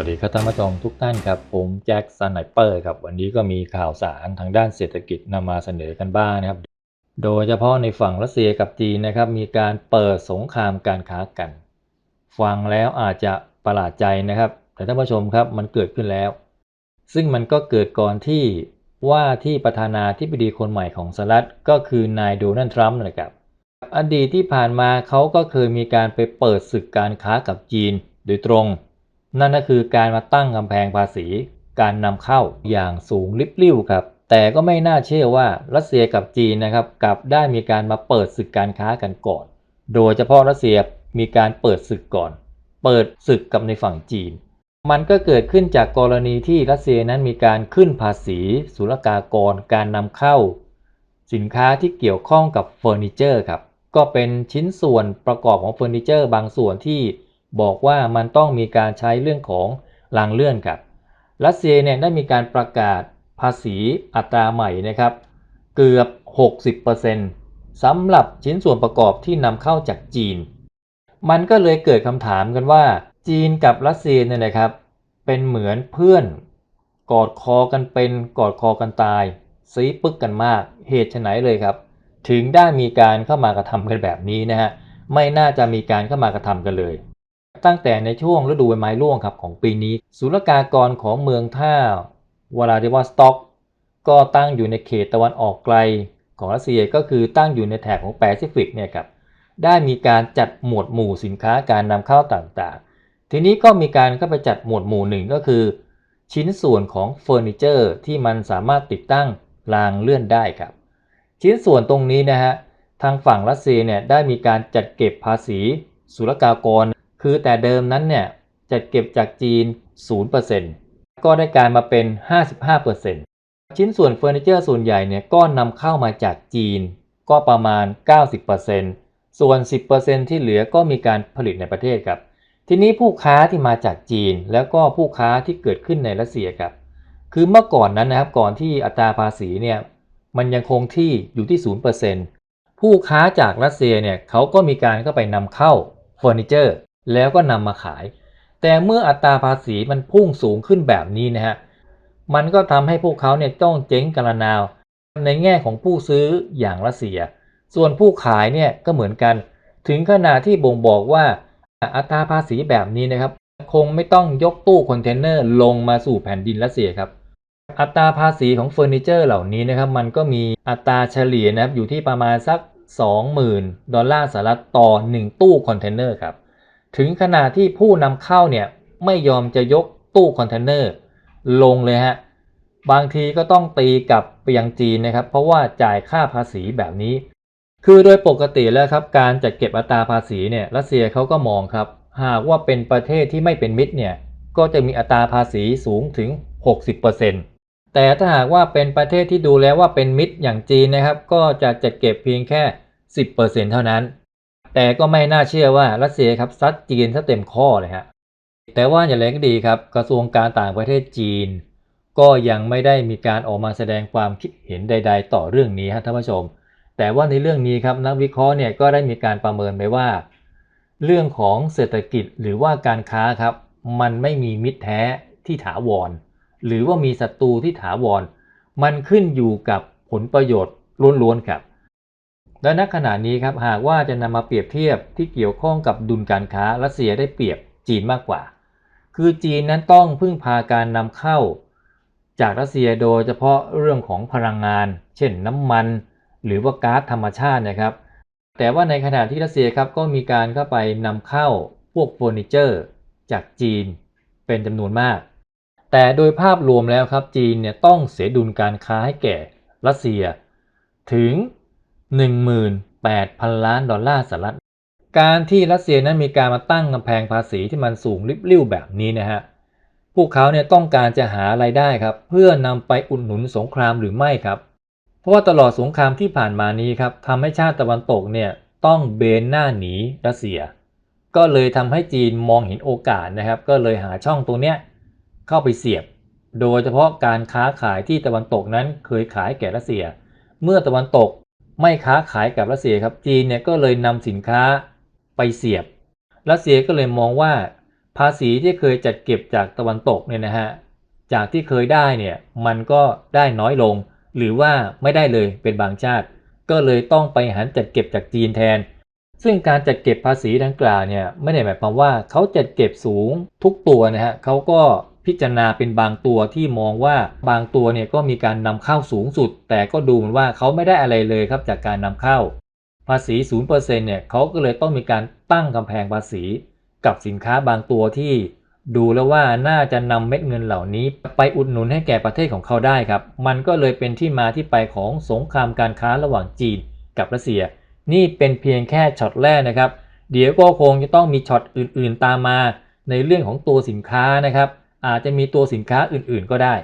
วัสดีครับท่านผู้ชมทุกท่านครับ ผมแจ็คสไนเปอร์ครับ วันนี้ก็มีข่าวสารทางด้านเศรษฐกิจนำมาเสนอกันบ้างนะครับ โดยเฉพาะในฝั่งรัสเซียกับจีนนะครับ มีการเปิดสงครามการค้ากัน ฟังแล้วอาจจะประหลาดใจนะครับ แต่ท่านผู้ชมครับมันเกิดขึ้นแล้ว ซึ่งมันก็เกิดก่อนที่ว่าที่ประธานาธิบดีคนใหม่ของสหรัฐก็คือนายโดนัลด์ทรัมป์นะครับอดีตที่ผ่านมาเขาก็เคยมีการไปเปิดศึกการค้ากับจีน โดยตรง นั่นก็คือการมาตั้งกำแพงภาษี การนำเข้าอย่างสูงลิบลิ่วครับ แต่ก็ไม่น่าเชื่อว่ารัสเซียกับจีนนะครับกลับได้มีการมาเปิดศึกการค้ากันก่อน โดยเฉพาะรัสเซียมีการเปิดศึกก่อน เปิดศึกกับในฝั่งจีน มันก็เกิดขึ้นจากกรณีที่รัสเซียนั้นมีการขึ้นภาษีศุลกากร การนำเข้า สินค้าที่เกี่ยวข้องกับเฟอร์นิเจอร์ครับ ก็เป็นชิ้นส่วนประกอบของเฟอร์นิเจอร์บางส่วนที่ บอกว่ามันต้องมีการใช้เรื่องของรางเลื่อนครับ รัสเซียเนี่ยได้มีการประกาศภาษีอัตราใหม่นะครับ เกือบ 60%สำหรับชิ้นส่วนประกอบที่นำเข้าจากจีน มันก็เลยเกิดคำถามกันว่า จีนกับรัสเซียเนี่ยนะครับ เป็นเหมือนเพื่อน กอดคอกันเป็นกอดคอกันตายซีปึกกันมาก เหตุไฉนเลยครับ ถึงได้มีการเข้ามากระทำกันแบบนี้นะฮะไม่น่าจะมีการเข้ามากระทำกันเลย ตั้งแต่ในช่วงฤดูใบไม้ร่วงครับของปีนี้ ศุลกากรของเมืองท่าวลาดิวอสต็อก ก็ตั้งอยู่ในเขตตะวันออกไกลของรัสเซียก็คือตั้งอยู่ในแถบของแปซิฟิกเนี่ยครับได้มีการจัดหมวดหมู่สินค้าการนำเข้าต่างๆ ทีนี้ก็มีการเข้าไปจัดหมวดหมู่หนึ่งก็คือ ชิ้นส่วนของเฟอร์นิเจอร์ที่มันสามารถติดตั้งรางเลื่อนได้ครับ ชิ้นส่วนตรงนี้นะฮะทางฝั่งรัสเซียเนี่ยได้มีการจัดเก็บภาษีศุลกากร คือแต่เดิมนั้นเนี่ยจัดเก็บจากจีน 0%ก็ได้กายมาเป็น 55%ชิ้นส่วนเฟอร์นิเจอร์ส่วนใหญ่เนี่ยก็นำเข้ามาจากจีน ก็ประมาณ 90%ส่วน 10%ที่เหลือก็มีการผลิตในประเทศครับ ทีนี้ผู้ค้าที่มาจากจีน แล้วก็ผู้ค้าที่เกิดขึ้นในรัสเซียครับ คือเมื่อก่อนนั้นนะครับก่อนที่อัตราภาษีเนี่ยมันยังคงที่อยู่ที่ 0%ผู้ค้าจากรัสเซียเนี่ยเขาก็มีการเข้าไปนำเข้าเฟอร์นิเจอร์ แล้วก็นำมาขาย แต่เมื่ออัตราภาษีมันพุ่งสูงขึ้นแบบนี้นะฮะมันก็ทำให้พวกเขาเนี่ยต้องเจ๊งกระนาว ในแง่ของผู้ซื้ออย่างรัสเซีย ส่วนผู้ขายเนี่ยก็เหมือนกัน ถึงขนาดที่บ่งบอกว่าอัตราภาษีแบบนี้นะครับ คงไม่ต้องยกตู้คอนเทนเนอร์ลงมาสู่แผ่นดินรัสเซียครับอัตราภาษีของเฟอร์นิเจอร์เหล่านี้นะครับมันก็มีอัตราเฉลี่ยนะครับอยู่ที่ประมาณสัก 20,000 ดอลลาร์สหรัฐต่อ 1 ตู้คอนเทนเนอร์ครับ ถึงขนาดที่ผู้นำเข้าเนี่ยไม่ยอมจะยกตู้คอนเทนเนอร์ลงเลยฮะ บางทีก็ต้องตีกลับไปยังจีนนะครับ เพราะว่าจ่ายค่าภาษีแบบนี้ คือโดยปกติแล้วครับ การจัดเก็บอัตราภาษีเนี่ยรัสเซียเขาก็มองครับ หากว่าเป็นประเทศที่ไม่เป็นมิตรเนี่ยก็จะมีอัตราภาษีสูงถึง 60%แต่ถ้าหากว่าเป็นประเทศที่ดูแล้วว่าเป็นมิตรอย่างจีนนะครับ ก็จะจัดเก็บเพียงแค่ 10%เท่านั้น แต่ก็ไม่น่าเชื่อว่ารัสเซียครับซัดจีนซะเต็มข้อเลยฮะแต่ว่าอย่างไรก็ดีครับ กระทรวงการต่างประเทศจีน ก็ยังไม่ได้มีการออกมาแสดงความคิดเห็นใด ๆ ต่อเรื่องนี้ครับท่านผู้ชม แต่ว่าในเรื่องนี้ครับนักวิเคราะห์เนี่ยก็ได้มีการประเมินไปว่า เรื่องของเศรษฐกิจหรือว่าการค้าครับ มันไม่มีมิตรแท้ที่ถาวร หรือว่ามีศัตรูที่ถาวร มันขึ้นอยู่กับผลประโยชน์ล้วนๆครับ และณขณะนี้ครับหากว่าจะนำมาเปรียบเทียบที่เกี่ยวข้องกับดุลการค้ารัสเซียได้เปรียบจีนมากกว่า คือจีนนั้นต้องพึ่งพาการนำเข้า จากรัสเซียโดยเฉพาะเรื่องของพลังงาน เช่นน้ำมัน หรือว่าก๊าซธรรมชาตินะครับ แต่ว่าในขณะที่รัสเซียครับก็มีการเข้าไปนำเข้าพวกเฟอร์นิเจอร์ จากจีนเป็นจำนวนมาก แต่โดยภาพรวมแล้วครับจีนเนี่ยต้องเสียดุลการค้าให้แก่รัสเซีย ถึง 18,000 ล้านดอลลาร์สหรัฐ การที่รัสเซียนั้นมีการมาตั้งกำแพงภาษีที่มันสูงริบลิ่วแบบนี้นะฮะ พวกเขาเนี่ยต้องการจะหาไรายได้ครับ เพื่อนำไปอุดหนุนสงครามหรือไม่ครับ เพราะว่าตลอดสงครามที่ผ่านมานี้ครับทำให้ชาติตะวันตกเนี่ยต้องเบนหน้าหนีรัสเซีย ก็เลยทำให้จีนมองเห็นโอกาสนะครับ ก็เลยหาช่องตรงเนี้ยเข้าไปเสียบ โดยเฉพาะการค้าขายที่ตะวันตกนั้นเคยขายแก่รัสเซีย เมื่อตะวันตก ไม่ค้าขายกับรัสเซียครับจีนเนี่ยก็เลยนำสินค้าไปเสียบ รัสเซียก็เลยมองว่า ภาษีที่เคยจัดเก็บจากตะวันตกเนี่ยนะฮะจากที่เคยได้เนี่ยมันก็ได้น้อยลง หรือว่าไม่ได้เลยเป็นบางชาติ ก็เลยต้องไปหันจัดเก็บจากจีนแทน ซึ่งการจัดเก็บภาษีดังกล่าวเนี่ยไม่ได้หมายความว่าเขาจัดเก็บสูงทุกตัวนะฮะเขาก็ พิจารณาเป็นบางตัวที่มองว่าบางตัวเนี่ยก็มีการนำเข้าสูงสุด แต่ก็ดูเหมือนว่าเขาไม่ได้อะไรเลยครับจากการนำเข้า ภาษี 0%เนี่ยเขาก็เลยต้องมีการตั้งกำแพงภาษี กับสินค้าบางตัวที่ ดูแล้วว่าน่าจะนำเม็ดเงินเหล่านี้ ไปอุดหนุนให้แก่ประเทศของเขาได้ครับ มันก็เลยเป็นที่มาที่ไปของสงครามการค้าระหว่างจีน กับรัสเซีย นี่เป็นเพียงแค่ช็อตแรกนะครับ เดี๋ยวก็คงจะต้องมีช็อตอื่น ๆ ตามมาในเรื่องของตัวสินค้านะครับ อาจจะมีตัวสินค้าอื่นๆก็ได้